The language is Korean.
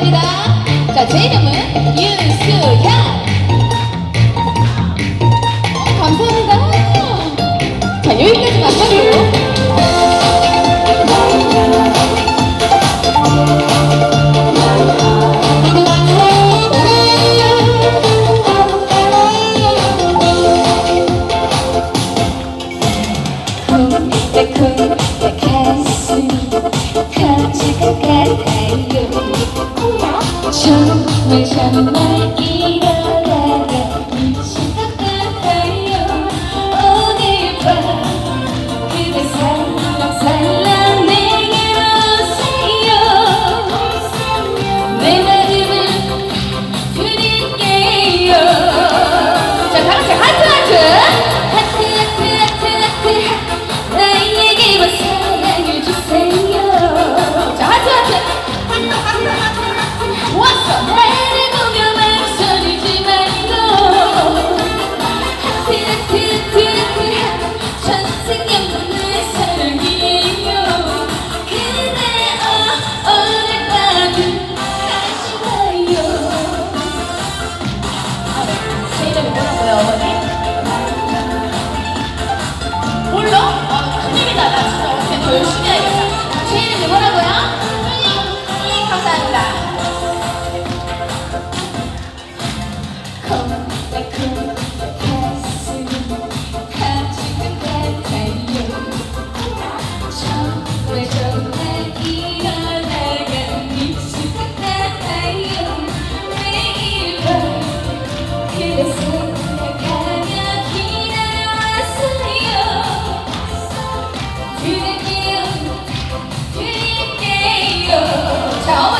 감사합니다. 자, 제 이름은 윤수현. 왜 자꾸 날 기다려게 미친 같아요 오늘 밤 그대 살랑살랑 내게로 오세요 내 마음을 드릴게요 자 다같이 하트 하트! 열심히 나가 진짜 어떻게 더 열심히 해요. chào